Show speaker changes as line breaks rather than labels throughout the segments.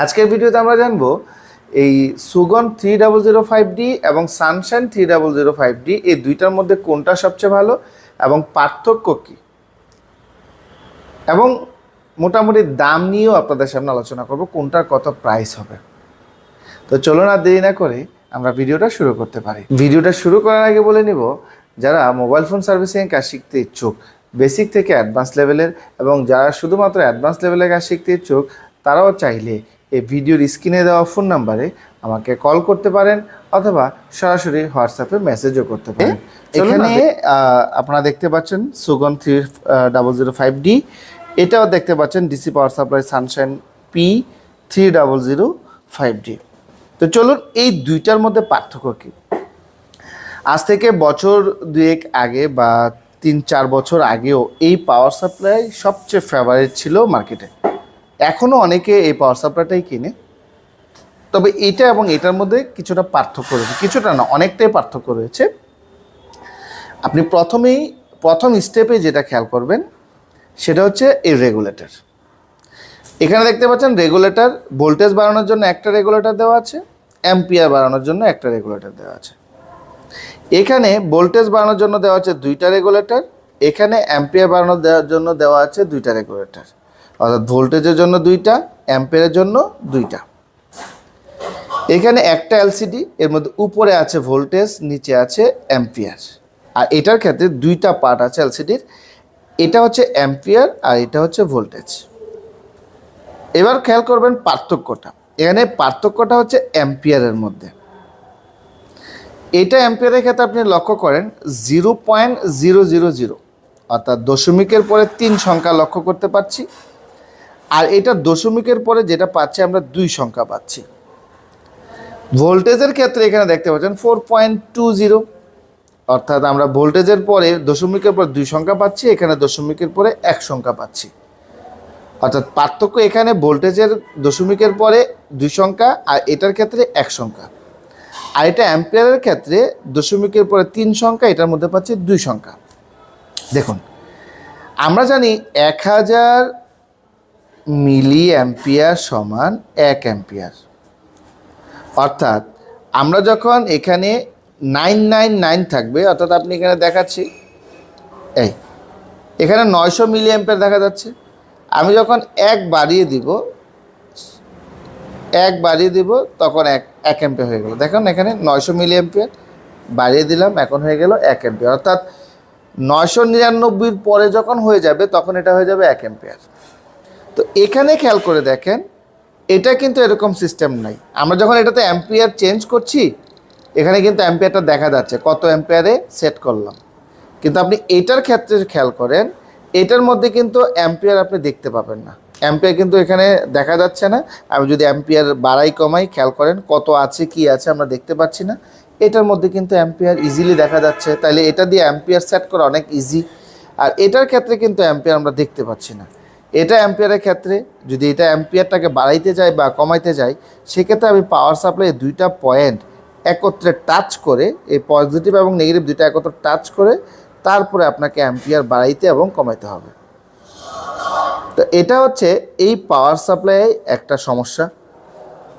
আজকের ভিডিওতে আমরা জানব এই Sugon three double zero five D এবং Sunshine three double zero five D এই দুইটার মধ্যে কোনটা সবচেয়ে ভালো এবং পার্থক্য কী? এবং মোটামুটি দাম নিয়েও আপনাদের সামনে আলোচনা করব, কোনটার কত প্রাইস হবে। তো চলুন আর দেরি না করে আমরা ভিডিওটা শুরু করতে পারি। ভিডিওটা শুরু করার আগে বলে নিব, যারা মোবাইল ফোন সার্ভিসিং কাজ শিখতে ইচ্ছুক বেসিক থেকে অ্যাডভান্স লেভেলের এবং যারা শুধুমাত্র অ্যাডভান্স লেভেলের কাজ শিখতে ইচ্ছুক, তারাও চাইলে এই ভিডিওর স্ক্রিনে দেওয়া ফোন নাম্বারে আমাকে কল করতে পারেন অথবা সরাসরি হোয়াটসঅ্যাপে মেসেজও করতে পারেন। এখানে আপনারা দেখতে পাচ্ছেন Sugon three double zero five D এটাও দেখতে পাচ্ছেন DC power supply Sunshine P three double zero five D তো চলুন এই দুইটার মধ্যে পার্থক্য কী? আজ থেকে বছর দুয়েক আগে বা তিন চার বছর আগেও এই পাওয়ার সাপ্লাই সবচেয়ে ফেভারিট ছিল মার্কেটে এখনও অনেকে এই পাওয়ার সাপ্লাইটাই কিনে। তবে এটা এবং এটার মধ্যে কিছুটা পার্থক্য রয়েছে। কিছুটা না, অনেকটাই পার্থক্য রয়েছে। আপনি প্রথমেই, প্রথম স্টেপে যেটা খেয়াল করবেন, সেটা হচ্ছে এই রেগুলেটর এখানে দেখতে পাচ্ছেন রেগুলেটর ভোল্টেজ বাড়ানোর জন্য একটা রেগুলেটর দেওয়া আছে অ্যাম্পিয়ার বাড়ানোর জন্য একটা রেগুলেটর দেওয়া আছে। এখানে ভোল্টেজ বাড়ানোর জন্য দেওয়া আছে দুইটা রেগুলেটর এখানে অ্যাম্পিয়ার বাড়ানোর দেওয়ার জন্য দেওয়া আছে দুইটা রেগুলেটর অর্থাৎ ভোল্টেজের জন্য দুইটা, অ্যাম্পিয়ারের জন্য দুইটা। এখানে একটা এলসিডি, এর মধ্যে উপরে আছে ভোল্টেজ, নিচে আছে অ্যাম্পিয়ার। আর এটার ক্ষেত্রে দুইটা পার্ট আছে এলসিডির। এটা হচ্ছে অ্যাম্পিয়ার আর এটা হচ্ছে ভোল্টেজ। এবার খেয়াল করবেন পার্থক্যটা। এখানে পার্থক্যটা হচ্ছে অ্যাম্পিয়ারের মধ্যে। এটা অ্যাম্পিয়ারের ক্ষেত্রে আপনি লক্ষ্য করেন, zero point zero zero zero, অর্থাৎ দশমিকের পরে তিন সংখ্যা লক্ষ্য করতে পারছি। আর এটা দশমিকের পরে যেটা পাচ্ছি, আমরা দুই সংখ্যা পাচ্ছি। ভোল্টেজের ক্ষেত্রে এখানে দেখতে পাচ্ছেন ফোর পয়েন্ট টু জিরো অর্থাৎ আমরা ভোল্টেজের পরে দশমিকের পর দুই সংখ্যা পাচ্ছি, এখানে দশমিকের পরে এক সংখ্যা পাচ্ছি। অর্থাৎ পার্থক্য এখানে ভোল্টেজের দশমিকের পরে দুই সংখ্যা আর এটার ক্ষেত্রে এক সংখ্যা। আর এটা অ্যাম্পিয়ারের ক্ষেত্রে দশমিকের পরে তিন সংখ্যা, এটার মধ্যে পাচ্ছি দুই সংখ্যা। দেখুন, আমরা জানি এক হাজার মিলি অ্যাম্পিয়ার সমান এক অ্যাম্পিয়ার। অর্থাৎ আমরা যখন এখানে নাইন নাইন নাইন থাকবে, অর্থাৎ আপনি এখানে দেখাচ্ছি, এই, এখানে নয়শো মিলি অ্যাম্পিয়ার দেখা যাচ্ছে। আমি যখন এক বাড়িয়ে দিব, এক বাড়িয়ে দিব, তখন এক এক অ্যাম্পিয়ার হয়ে গেল। দেখুন, এখানে নয়শো মিলি অ্যাম্পিয়ার বাড়িয়ে দিলাম, এখন হয়ে গেল এক অ্যাম্পিয়ার। অর্থাৎ নয়শো নিরানব্বইয়ের পরে যখন হয়ে যাবে, তখন এটা হয়ে যাবে এক অ্যাম্পিয়ার। তো এখানে খেয়াল করে দেখেন, এটা কিন্তু এরকম সিস্টেম নাই। আমরা যখন এটাতে অ্যাম্পিয়ার চেঞ্জ করছি, এখানে কিন্তু অ্যাম্পিয়ারটা দেখা যাচ্ছে, কত অ্যাম্পিয়ারে সেট করলাম। কিন্তু আপনি এটার ক্ষেত্রে খেয়াল করেন, এটার মধ্যে কিন্তু অ্যাম্পিয়ার আপনি দেখতে পাবেন না। অ্যাম্পিয়ার কিন্তু এখানে দেখা যাচ্ছে না। আমি যদি অ্যাম্পিয়ার বাড়াই, কমাই, খেয়াল করেন কত আছে, কি আছে, আমরা দেখতে পাচ্ছি না। এটার মধ্যে কিন্তু অ্যাম্পিয়ার ইজিলি দেখা যাচ্ছে। তাহলে এটা দিয়ে অ্যাম্পিয়ার সেট করা অনেক ইজি আর এটার ক্ষেত্রে কিন্তু অ্যাম্পিয়ার আমরা দেখতে পাচ্ছি না। এটা অ্যাম্পিয়ারের ক্ষেত্রে যদি এটা অ্যাম্পিয়ারটাকে বাড়াইতে যাই বা কমাইতে যাই সেক্ষেত্রে আমি পাওয়ার সাপ্লাই দুইটা পয়েন্ট একত্রে টাচ করে, এই পজিটিভ এবং নেগেটিভ দুইটা একত্রে টাচ করে, তারপরে আপনাকে অ্যাম্পিয়ার বাড়াইতে এবং কমাইতে হবে। তো এটা হচ্ছে এই পাওয়ার সাপ্লাই একটা সমস্যা।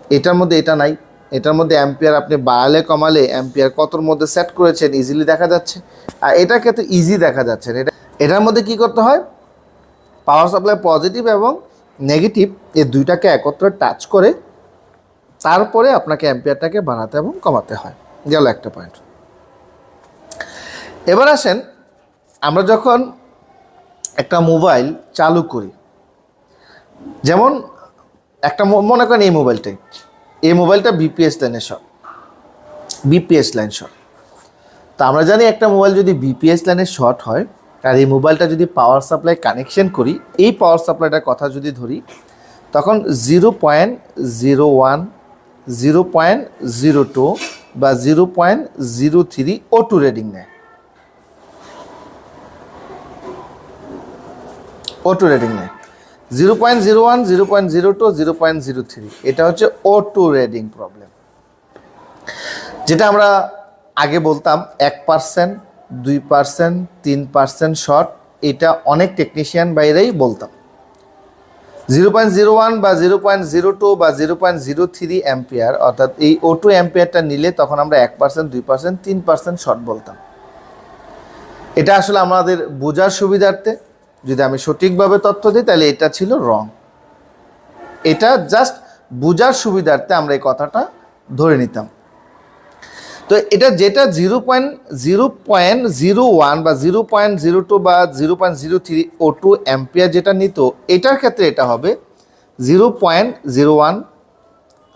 এটার মধ্যে এটা নাই। এটার মধ্যে অ্যাম্পিয়ার আপনি বাড়ালে কমালে অ্যাম্পিয়ার কতর মধ্যে সেট করেছেন ইজিলি দেখা যাচ্ছে। আর এটার ক্ষেত্রে ইজি দেখা যাচ্ছে। এটা এটার মধ্যে কি করতে হয়? পাওয়ার সাপ্লাই পজিটিভ এবং নেগেটিভ এই দুইটাকে একত্রে টাচ করে তারপরে আপনাকে অ্যাম্পিয়ারটাকে বাড়াতে এবং কমাতে হয়। গেল একটা পয়েন্ট এবার আসেন আমরা যখন একটা মোবাইল চালু করি, যেমন একটা মনে করেন এই মোবাইলটাই এই মোবাইলটা বিপিএস লাইনের শট বিপিএস লাইন শট তো আমরা জানি একটা মোবাইল যদি বিপিএস লাইনের শর্ট হয় আর এই মোবাইলটা যদি পাওয়ার সাপ্লাই কানেকশন করি, এই পাওয়ার সাপ্লাইটার কথা যদি ধরি, তখন zero point zero one zero point zero two বা জিরো পয়েন্ট জিরো থ্রি ও টু রেডিং নেয়। ও টু রেডিং নেয়। Zero point zero one zero point zero two zero point zero three এটা হচ্ছে ও টু রেডিং প্রবলেম যেটা আমরা আগে বলতাম এক পার্সেন্ট দুই পার্সেন্ট, তিন পার্সেন্ট শর্ট এটা অনেক টেকনিশিয়ান বাইরেই বলতাম। জিরো পয়েন্ট জিরো ওয়ান বা জিরো পয়েন্ট জিরো টু বা zero point zero three ampere অর্থাৎ এই ও টু অ্যাম্পিয়ারটা নিলে তখন আমরা এক পার্সেন্ট, দুই পার্সেন্ট, তিন পার্সেন্ট শর্ট বলতাম। এটা আসলে আমাদের বোঝার সুবিধার্থে, যদি আমি সঠিকভাবে তথ্য দিই, তাহলে এটা ছিল রং এটা জাস্ট বোঝার সুবিধার্থে আমরা এই কথাটা ধরে নিতাম। তো এটা যেটা zero point zero point zero one বা জিরো পয়েন্ট জিরো টু বা জিরো পয়েন্ট জিরো থ্রি ও টু অ্যাম্পিয়ার যেটা নিত, এটার ক্ষেত্রে এটা হবে জিরো পয়েন্ট জিরো ওয়ান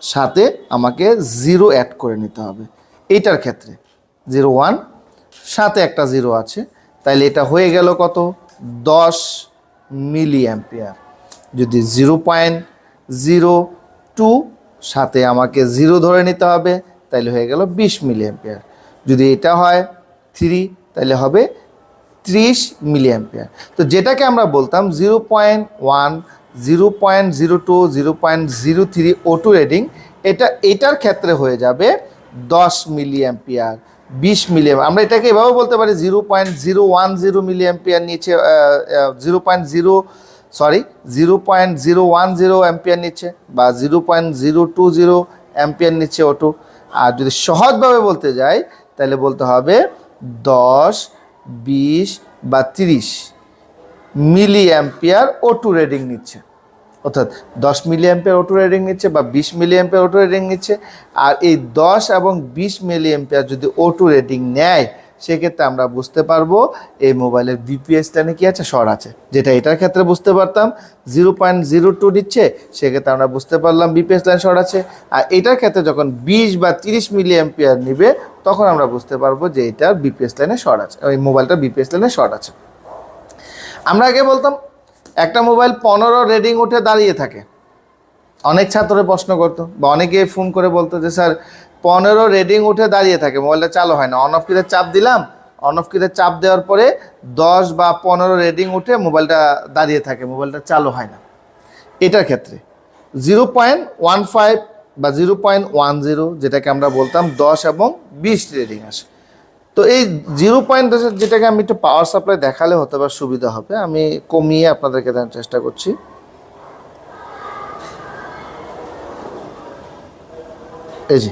সাথে আমাকে জিরো অ্যাড করে নিতে হবে। এইটার ক্ষেত্রে জিরো ওয়ান, সাথে একটা জিরো আছে। তাইলে এটা হয়ে গেল কত? দশ মিলি অ্যাম্পিয়ার। যদি জিরো পয়েন্ট জিরো টু সাথে আমাকে জিরো ধরে নিতে হবে তাইলে হয়ে গেল বিশ মিলি অ্যাম্পিয়ার যদি এটা হয় থ্রি তাহলে হবে ত্রিশ মিলি অ্যাম্পিয়ার তো যেটাকে আমরা বলতাম zero point one zero point zero two zero point zero three ও টু রেডিং এটা, এটার ক্ষেত্রে হয়ে যাবে দশ মিলি অ্যাম্পিয়ার বিশ মিলি আমরা এটাকে এভাবে বলতে পারি zero point zero one zero milliampere নিচে zero point zero sorry zero point zero one zero ampere নিচ্ছে বা zero point zero two zero ampere নিচ্ছে ওটু আর যদি সহজভাবে বলতে যাই, তাহলে বলতে হবে দশ, বিশ বা তিরিশ মিলি অ্যাম্পিয়ার ও টু রেডিং নিচ্ছে। অর্থাৎ দশ মিলি অ্যাম্পিয়ার ওটু রেডিং নিচ্ছে বা বিশ মিলি অ্যাম্পিয়ার ওটু রেডিং নিচ্ছে। আর এই দশ এবং বিশ মিলি অ্যাম্পিয়ার যদি ওটু রেডিং নেয় সেক্ষেত্রে আমরা বুঝতে পারব এই মোবাইলের বিপিএস লাইনে কি আছে শর্ট আছে। যেটা এটার ক্ষেত্রে বুঝতে পারতাম, জিরো পয়েন্ট জিরো টু দিচ্ছে, সেক্ষেত্রে আমরা বুঝতে পারলাম বিপিএস লাইন শর্ট আছে। আর এটার ক্ষেত্রে যখন বিশ বা তিরিশ মিলি অ্যাম্পিয়ার নিবে, তখন আমরা বুঝতে পারব যে এটার বিপিএস লাইনে শর্ট আছে, ওই মোবাইলটা বিপিএস লাইনে শর্ট আছে। আমরা আগে বলতাম, একটা মোবাইল পনেরো রেডিং উঠে দাঁড়িয়ে থাকে। অনেক ছাত্রে প্রশ্ন করতো বা অনেকে ফোন করে বলতো যে, স্যার পনেরো রেডিং উঠে দাঁড়িয়ে থাকে। মোবাইলটা চালু হয় না। অন অফ কিতে চাপ দিলাম। অন অফ কিতে চাপ দেওয়ার পরে দশ বা পনেরো রেডিং উঠে মোবাইলটা দাঁড়িয়ে থাকে। মোবাইলটা চালু হয় না। এটার ক্ষেত্রে জিরো পয়েন্ট ওয়ান ফাইভ বা জিরো পয়েন্ট ওয়ান জিরো যেটাকে আমরা বলতাম, দশ এবং বিশ রেডিং আসে। তো এই জিরো পয়েন্ট যেটাকে আমি একটু পাওয়ার সাপ্লাই দেখালে হতে বা সুবিধা হবে। আমি কমিয়ে আপনাদেরকে দেওয়ার চেষ্টা করছি। এই যে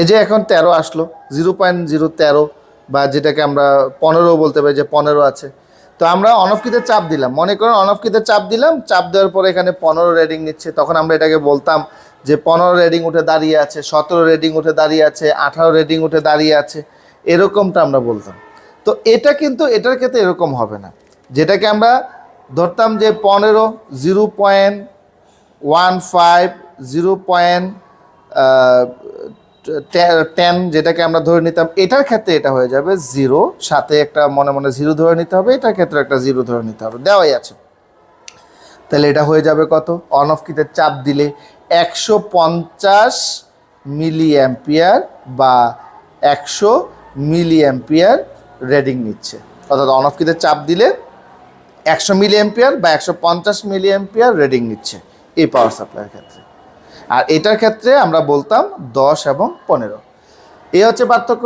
এই যে এখন তেরো আসলো, জিরো পয়েন্ট জিরো তেরো বা যেটাকে আমরা পনেরো বলতে পারি, যে পনেরো আছে। তো আমরা অনফকিতে চাপ দিলাম। মনে করেন অনফকিতে চাপ দিলাম, চাপ দেওয়ার পরে এখানে পনেরো রেডিং নিচ্ছে। তখন আমরা এটাকে বলতাম যে পনেরো রেডিং উঠে দাঁড়িয়ে আছে, সতেরো রেডিং উঠে দাঁড়িয়ে আছে, আঠারো রেডিং উঠে দাঁড়িয়ে আছে, এরকমটা আমরা বলতাম। তো এটা কিন্তু এটার ক্ষেত্রে এরকম হবে না। যেটাকে আমরা ধরতাম যে পনেরো, zero point one five, zero point ten যেটাকে আমরা ধরে নিতাম, এটার ক্ষেত্রে এটা হয়ে যাবে জিরো সাথে একটা মনে মনে জিরো ধরে নিতে হবে, এটার ক্ষেত্রে একটা জিরো ধরে নিতে হবে, দেওয়াই আছে। তাহলে এটা হয়ে যাবে কত? অন অফ কিতে চাপ দিলে একশো পঞ্চাশ মিলি অ্যাম্পিয়ার বা একশো মিলি অ্যাম্পিয়ার রেডিং নিচ্ছে। অর্থাৎ অন অফ কিতে চাপ দিলে একশো মিলি অ্যাম্পিয়ার বা একশো পঞ্চাশ মিলি অ্যাম্পিয়ার রেডিং নিচ্ছে এই পাওয়ার সাপ্লাইয়ের ক্ষেত্রে। আর এটার ক্ষেত্রে আমরা বলতাম দশ এবং পনেরো। এ হচ্ছে পার্থক্য।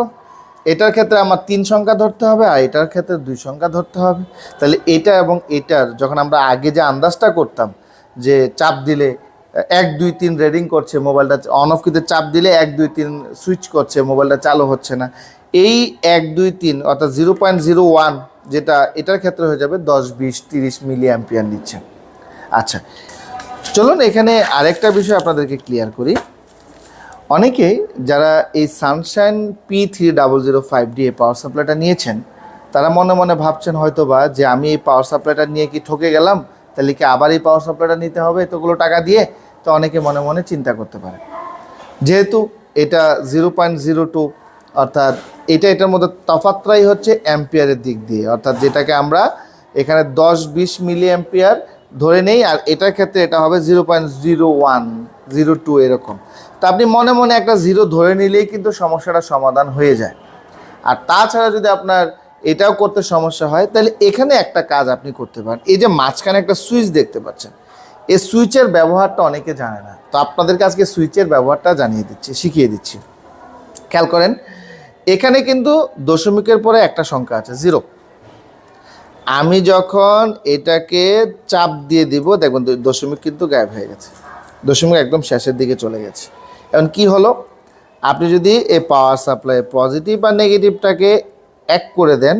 এটার ক্ষেত্রে আমার তিন সংখ্যা ধরতে হবে আর এটার ক্ষেত্রে দুই সংখ্যা ধরতে হবে। তাহলে এটা এবং এটার যখন আমরা আগে যে আন্দাজটা করতাম যে চাপ দিলে, এক, দুই, তিন রেডিং করছে, মোবাইলটা অন অফ কিন্তু চাপ দিলে এক, দুই, তিন সুইচ করছে, মোবাইলটা চালু হচ্ছে না। এই এক, দুই, তিন অর্থাৎ জিরো পয়েন্ট জিরো ওয়ান যেটা, এটার ক্ষেত্রে হয়ে যাবে দশ, বিশ, তিরিশ মিলি অ্যাম্পিয়ার নিচ্ছে। আচ্ছা চলুন এখানে আরেকটা বিষয় আপনাদেরকে ক্লিয়ার করি। অনেকেই যারা এই Sunshine P three double zero five D এই পাওয়ার সাপ্লাইটা নিয়েছেন, তারা মনে মনে ভাবছেন হয়তো বা যে আমি এই পাওয়ার সাপ্লাইটা নিয়ে কি ঠকে গেলাম? তাহলে কি আবার এই পাওয়ার সাপ্লাইটা নিতে হবে এতগুলো টাকা দিয়ে? তো অনেকে মনে মনে চিন্তা করতে পারে। যেহেতু এটা জিরো পয়েন্ট জিরো টু অর্থাৎ এটা এটার মধ্যে তফাত্রাই হচ্ছে অ্যাম্পিয়ারের দিক দিয়ে, অর্থাৎ যেটাকে আমরা এখানে দশ বিশ মিলি অ্যাম্পিয়ার ধরে নেই, আর এটার ক্ষেত্রে এটা হবে zero point zero one, zero two এরকম। তা আপনি মনে মনে একটা জিরো ধরে নিলেই কিন্তু সমস্যাটা সমাধান হয়ে যায়। আর তাছাড়া যদি আপনার এটাও করতে সমস্যা হয়, তাহলে এখানে একটা কাজ আপনি করতে পারেন। এই যে মাঝখানে একটা সুইচ দেখতে পাচ্ছেন, এই সুইচের ব্যবহারটা অনেকে জানে না। তো আপনাদেরকে আজকে সুইচের ব্যবহারটা জানিয়ে দিচ্ছি, শিখিয়ে দিচ্ছি। খেয়াল করেন, এখানে কিন্তু দশমিকের পরে একটা সংখ্যা আছে, জিরো। আমি যখন এটাকে চাপ দিয়ে দিব, দেখবেন দশমিক কিন্তু গায়েব হয়ে গেছে। দশমিক একদম শেষের দিকে চলে গেছে। এখন কি হলো? আপনি যদি এই পাওয়ার সাপ্লাই পজিটিভ বা নেগেটিভটাকে এক করে দেন,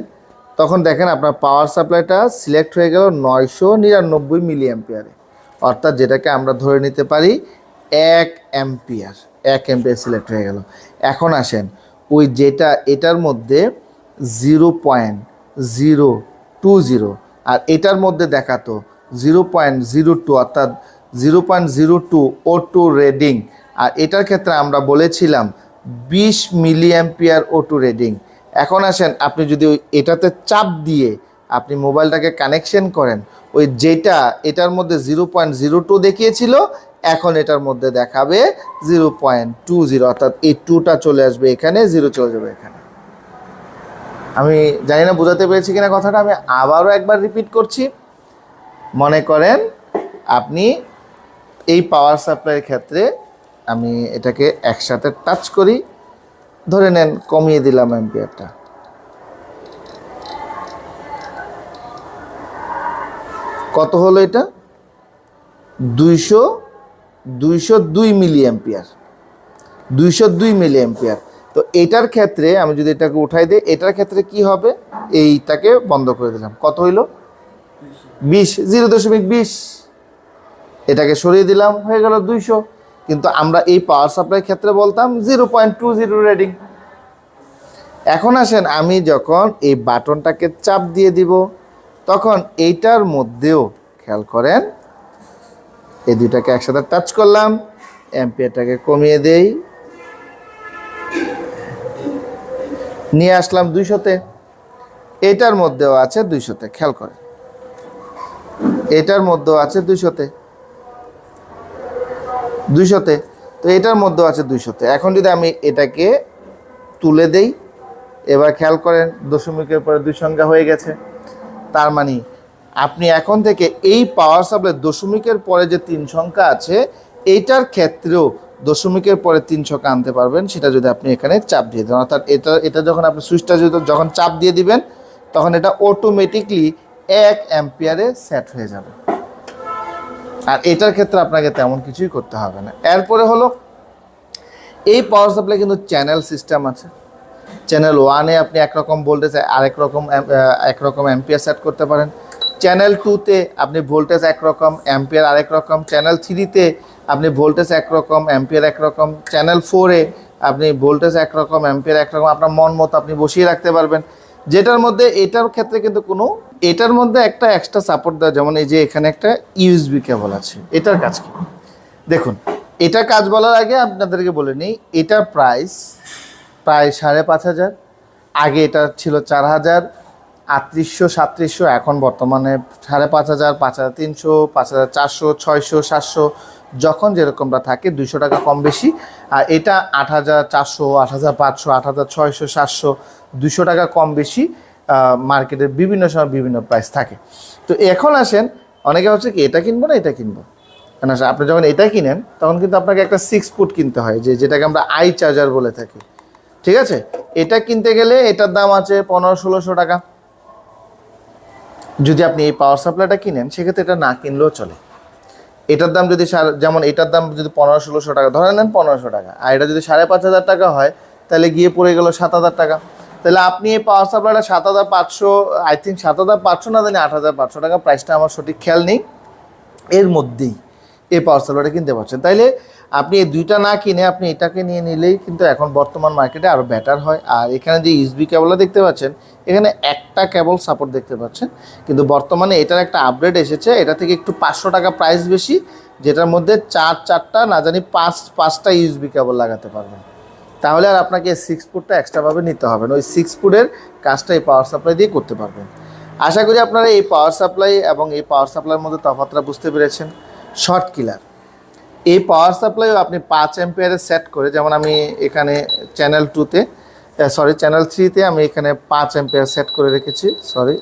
তখন দেখেন আপনার পাওয়ার সাপ্লাইটা সিলেক্ট হয়ে গেল নয়শো নিরানব্বই মিলি অ্যাম্পিয়ারে অর্থাৎ যেটাকে আমরা ধরে নিতে পারি এক অ্যাম্পিয়ার এক অ্যাম্পিয়ার সিলেক্ট হয়ে গেল। এখন আসেন, ওই যেটা এটার মধ্যে zero point zero two zero. আর এটার মধ্যে দেখাতো জিরো পয়েন্ট জিরো টু, অর্থাৎ জিরো পয়েন্ট জিরো টু ও টু রেডিং আর এটার ক্ষেত্রে আমরা বলেছিলাম বিশ মিলি অ্যাম্পিয়ার ও টু রেডিং এখন আসেন, আপনি যদি ওই এটাতে চাপ দিয়ে আপনি মোবাইলটাকে কানেকশন করেন, ওই যেটা এটার মধ্যে জিরো পয়েন্ট জিরো টু দেখিয়েছিল, এখন এটার মধ্যে দেখাবে জিরো পয়েন্ট টু জিরো, অর্থাৎ এই টুটা চলে আসবে এখানে, জিরো চলে যাবে এখানে। আমি জানি না বোঝাতে পেরেছি কিনা কথাটা, আমি আবারও একবার রিপিট করছি। মনে করেন আপনি এই পাওয়ার সাপ্লাইয়ের ক্ষেত্রে আমি এটাকে একসাথে টাচ করি। ধরে নেন কমিয়ে দিলাম অ্যাম্পিয়ারটা কত হলো এটা? দুইশো দুইশো দুই মিলি অ্যাম্পিয়ার দুইশো দুই মিলি অ্যাম্পিয়ার তো এটার ক্ষেত্রে আমি যদি এটাকে উঠাই দিই, এটার ক্ষেত্রে কি হবে? এইটাকে বন্ধ করে দিলাম। কত হইল? বিশ। জিরো দশমিক বিশ। এটাকে সরিয়ে দিলাম, হয়ে গেল দুইশো। কিন্তু আমরা এই পাওয়ার সাপ্লাই ক্ষেত্রে বলতাম zero point two zero reading এখন আসেন, আমি যখন এই বাটনটাকে চাপ দিয়ে দিব, তখন এইটার মধ্যেও খেয়াল করেন, এই দুইটাকে একসাথে টাচ করলাম অ্যাম্পিয়ারটাকে কমিয়ে দেই। নিয়ে আসলাম দুইশোতে। এটার মধ্যেও আছে দুইশোতে, খেয়াল করে এটার মধ্যেও আছে দুইশোতে। দুইশোতে, তো এটার মধ্যেও আছে দুইশোতে। এখন যদি আমি এটাকে তুলে দেই, এবার খেয়াল করেন, দশমিকের পরে দুই সংখ্যা হয়ে গেছে। তার মানে আপনি এখন থেকে এই পাওয়ার সাপ্লাই দশমিকের পরে যে তিন সংখ্যা আছে এইটার ক্ষেত্রেও দশমিকের পরে তিন সংখ্যা আনতে পারবেন, সেটা যদি আপনি এখানে চাপ দিয়ে দেন। অর্থাৎ এটা এটা যখন আপনি সুইচটা যদি যখন চাপ দিয়ে দিবেন, তখন এটা অটোমেটিকলি এক অ্যাম্পিয়ারে সেট হয়ে যাবে। আর এটার ক্ষেত্রে আপনাকে তেমন কিছুই করতে হবে না। এরপরে হলো, এই পাওয়ার সাপ্লাই কিন্তু চ্যানেল সিস্টেম আছে। চ্যানেল ওয়ানে আপনি একরকম ভোল্টেজ আরেক রকম একরকম অ্যাম্পিয়ার সেট করতে পারেন। চ্যানেল টুতে আপনি ভোল্টেজ একরকম অ্যাম্পিয়ার আরেক রকম। চ্যানেল থ্রিতে আপনি ভোল্টেজ একরকম, অ্যাম্পিয়ার একরকম চ্যানেল ফোরে আপনি ভোল্টেজ একরকম, অ্যাম্পিয়ার একরকম, আপনার মন মতো আপনি বসিয়ে রাখতে পারবেন। যেটার মধ্যে, এটার ক্ষেত্রে কিন্তু কোনো, এটার মধ্যে একটা এক্সট্রা সাপোর্ট দেওয়া, যেমন এই যে এখানে একটা ইউএসবি কেবল আছে, এটার কাজ কি? দেখুন এটার কাজ বলার আগে আপনাদেরকে বলে নিই, এটার প্রাইস প্রায় সাড়ে পাঁচ হাজার, আগে এটা ছিল চার হাজার, আটত্রিশশো, সাতত্রিশশো, এখন বর্তমানে সাড়ে পাঁচ হাজার পাঁচ হাজার তিনশো, পাঁচ হাজার চারশো, ছয়শো, সাতশো যখন যেরকমটা থাকে দুইশো টাকা কম বেশি, আর এটা আট হাজার চারশো, আট হাজার পাঁচশো, আট হাজার ছয়শো, সাতশো দুশো টাকা কম বেশি মার্কেটের বিভিন্ন সময় বিভিন্ন প্রাইস থাকে। তো এখন আসেন, অনেকে হচ্ছে কি এটা কিনবো না এটা কিনবো? কেন আপনি যখন এটা কিনেন, তখন কিন্তু আপনাকে একটা সিক্স ফুট কিনতে হয়, যে যেটাকে আমরা আই চার্জার বলে থাকি। ঠিক আছে? এটা কিনতে গেলে এটার দাম আছে পনেরো, ষোলোশো টাকা। যদি আপনি এই পাওয়ার সাপ্লাইটা কিনেন, সেক্ষেত্রে এটা না কিনলেও চলে। এটার দাম যদি যেমন এটার দাম যদি পনেরো, ষোলোশো টাকা, ধরে নেন পনেরোশো টাকা। আর এটা যদি সাড়ে পাঁচ হাজার টাকা হয়, তাহলে গিয়ে পড়ে গেল সাত হাজার টাকা। তাহলে আপনি এই পাওয়ার সাপ্লাইটা সাত হাজার পাঁচশো আই থিঙ্ক সাত হাজার পাঁচশো না জানি আট হাজার পাঁচশো টাকা প্রাইসটা আমার সঠিক খেয়াল নেই। এর মধ্যেই। এই পাওয়ার সাপ্লাইটা কিনতে পারছেন। তাইলে আপনি এই দুইটা না কিনে আপনি এটাকে নিয়ে নিলেই কিন্তু এখন বর্তমান মার্কেটে আরও বেটার হয়। আর এখানে যে ইউসবি কেবলটা দেখতে পাচ্ছেন, এখানে একটা কেবল সাপোর্ট দেখতে পাচ্ছেন। কিন্তু বর্তমানে এটার একটা আপডেট এসেছে। এটা থেকে একটু পাঁচশো টাকা প্রাইস বেশি, যেটার মধ্যে চার, চারটা না জানি পাঁচ, পাঁচটা ইউসবি কেবল লাগাতে পারবেন। তাহলে আর আপনাকে সিক্স ফুটটা এক্সট্রাভাবে নিতে হবে না। ওই সিক্স ফুটের কাজটা এই পাওয়ার সাপ্লাই দিয়ে করতে পারবেন। আশা করি আপনারা এই পাওয়ার সাপ্লাই এবং এই পাওয়ার সাপ্লাইয়ের মধ্যে তফাতটা বুঝতে পেরেছেন। Short killer. এই পাওয়ার সাপ্লাইও আপনি পাঁচ অ্যাম্পিয়ারে সেট করে, যেমন আমি এখানে চ্যানেল টুতে সরি চ্যানেল থ্রিতে আমি এখানে পাঁচ অ্যাম্পিয়ার সেট করে রেখেছি সরি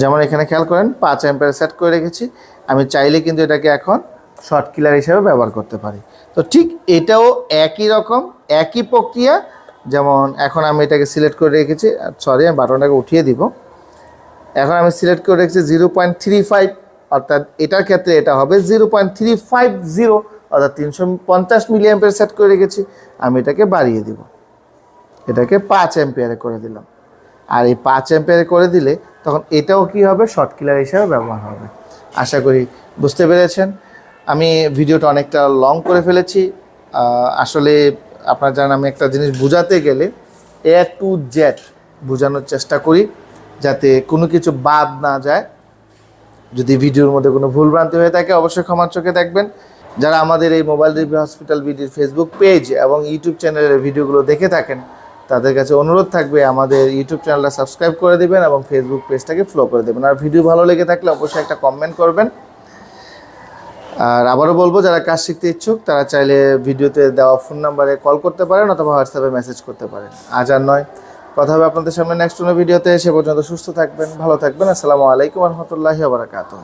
যেমন এখানে খেয়াল করেন, পাঁচ অ্যাম্পিয়ার সেট করে রেখেছি। আমি চাইলে কিন্তু এটাকে এখন শর্ট কিলার হিসেবে ব্যবহার করতে পারি। তো ঠিক এটাও একই রকম, একই প্রক্রিয়া, যেমন এখন আমি এটাকে সিলেক্ট করে রেখেছি সরি আমি বাটনটাকে উঠিয়ে দিব। এখন আমি সিলেক্ট করে রেখেছি জিরো পয়েন্ট থ্রি ফাইভ অর্থাৎ এটার ক্ষেত্রে এটা হবে zero point three five zero, অর্থাৎ তিনশো পঞ্চাশ মিলি অ্যাম্পিয়ার সেট করে রেখেছি। আমি এটাকে বাড়িয়ে দিব। এটাকে পাঁচ অ্যাম্পিয়ারে করে দিলাম। আর এই পাঁচ অ্যাম্পিয়ারে করে দিলে তখন এটাও কি হবে? শর্ট কিলার হিসাবে ব্যবহার হবে। আশা করি বুঝতে পেরেছেন। আমি ভিডিওটা অনেকটা লং করে ফেলেছি। আসলে আপনার জানেন, আমি একটা জিনিস বোঝাতে গেলে এ টু জেড বোঝানোর চেষ্টা করি, যাতে কোনো কিছু বাদ না যায়। যদি ভিডিওর মধ্যে কোনো ভুলভ্রান্তি হয়ে থাকে, অবশ্যই ক্ষমার চোখে দেখবেন। যারা আমাদের এই মোবাইল রিভিউ হসপিটাল ভিডিওর ফেসবুক পেজ এবং ইউটিউব চ্যানেলের ভিডিওগুলো দেখে থাকেন, তাদের কাছে অনুরোধ থাকবে আমাদের ইউটিউব চ্যানেলটা সাবস্ক্রাইব করে দেবেন এবং ফেসবুক পেজটাকে ফলো করে দেবেন। আর ভিডিও ভালো লেগে থাকলে অবশ্যই একটা কমেন্ট করবেন। আর আবারও বলব, যারা কাজ শিখতে ইচ্ছুক, তারা চাইলে ভিডিওতে দেওয়া ফোন নাম্বারে কল করতে পারেন অথবা হোয়াটসঅ্যাপে মেসেজ করতে পারেন। আজ আর নয়। কথা হবে আপনাদের সামনে নেক্সট কোনো ভিডিওতে সে পর্যন্ত সুস্থ থাকবেন, ভালো থাকবেন। আসসালামু আলাইকুম রহমতুল্লাহি বারাকাতুহ।